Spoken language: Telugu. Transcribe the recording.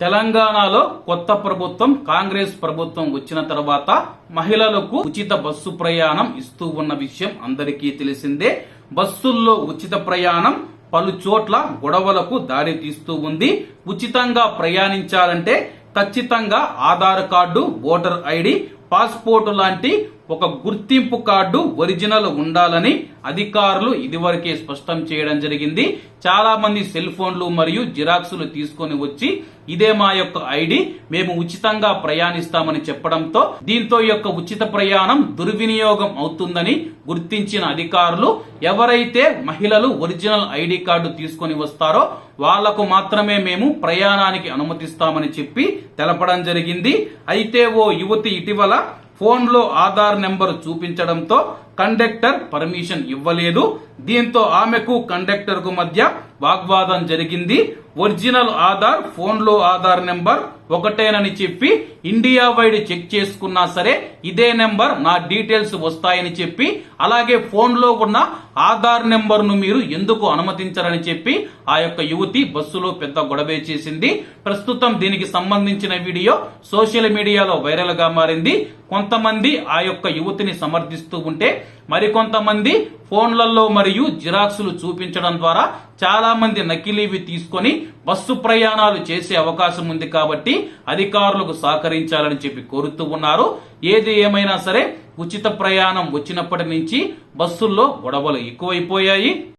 తెలంగాణలో కొత్త ప్రభుత్వం కాంగ్రెస్ ప్రభుత్వం వచ్చిన తర్వాత మహిళలకు ఉచిత బస్సు ప్రయాణం ఇస్తూ ఉన్న విషయం అందరికీ తెలిసిందే. బస్సుల్లో ఉచిత ప్రయాణం పలు చోట్ల గొడవలకు దారి తీస్తూ ఉంది. ఉచితంగా ప్రయాణించాలంటే ఖచ్చితంగా Aadhaar card voter ID passport లాంటి ఒక గుర్తింపు కార్డు ఒరిజినల్ ఉండాలని అధికారులు ఇదివరకే స్పష్టం చేయడం జరిగింది. చాలా మంది సెల్ ఫోన్లు మరియు జిరాక్సులు తీసుకొని వచ్చి ఇదే మా యొక్క ఐడి మేము ఉచితంగా ప్రయాణిస్తామని చెప్పడంతో దీంతో యొక్క ఉచిత ప్రయాణం దుర్వినియోగం అవుతుందని గుర్తించిన అధికారులు ఎవరైతే మహిళలు ఒరిజినల్ ఐడి కార్డు తీసుకొని వస్తారో వాళ్ళకు మాత్రమే మేము ప్రయాణానికి అనుమతిస్తామని చెప్పి తెలపడం జరిగింది. అయితే ఓ యువతి ఇటీవల ఫోన్లో ఆధార్ నెంబర్ చూపించడంతో కండక్టర్ పర్మిషన్ ఇవ్వలేదు. దీంతో ఆమెకు కండక్టర్కు మధ్య వాగ్వాదం జరిగింది. ఒరిజినల్ ఆధార్ ఫోన్లో ఆధార్ నెంబర్ ఒకటేనని చెప్పి ఇండియా వైడ్ చెక్ చేసుకున్నా సరే ఇదే నెంబర్ నా డీటెయిల్స్ వస్తాయని చెప్పి అలాగే ఫోన్లో ఉన్న ఆధార్ నెంబర్ను మీరు ఎందుకు అనుమతించరని చెప్పి ఆ యొక్క యువతి బస్సులో పెద్ద గొడవే చేసింది. ప్రస్తుతం దీనికి సంబంధించిన వీడియో సోషల్ మీడియాలో వైరల్గా మారింది. కొంతమంది ఆ యొక్క యువతిని సమర్థిస్తూ ఉంటే మరికొంతమంది ఫోన్లలో మరియు జిరాక్సులు చూపించడం ద్వారా చాలా మంది నకిలీవి తీసుకొని బస్సు ప్రయాణాలు చేసే అవకాశం ఉంది కాబట్టి అధికారులకు సహకరించాలని చెప్పి కోరుతూ ఉన్నారు. ఏది ఏమైనా సరే ఉచిత ప్రయాణం వచ్చినప్పటి నుంచి బస్సుల్లో గొడవలు ఎక్కువైపోయాయి.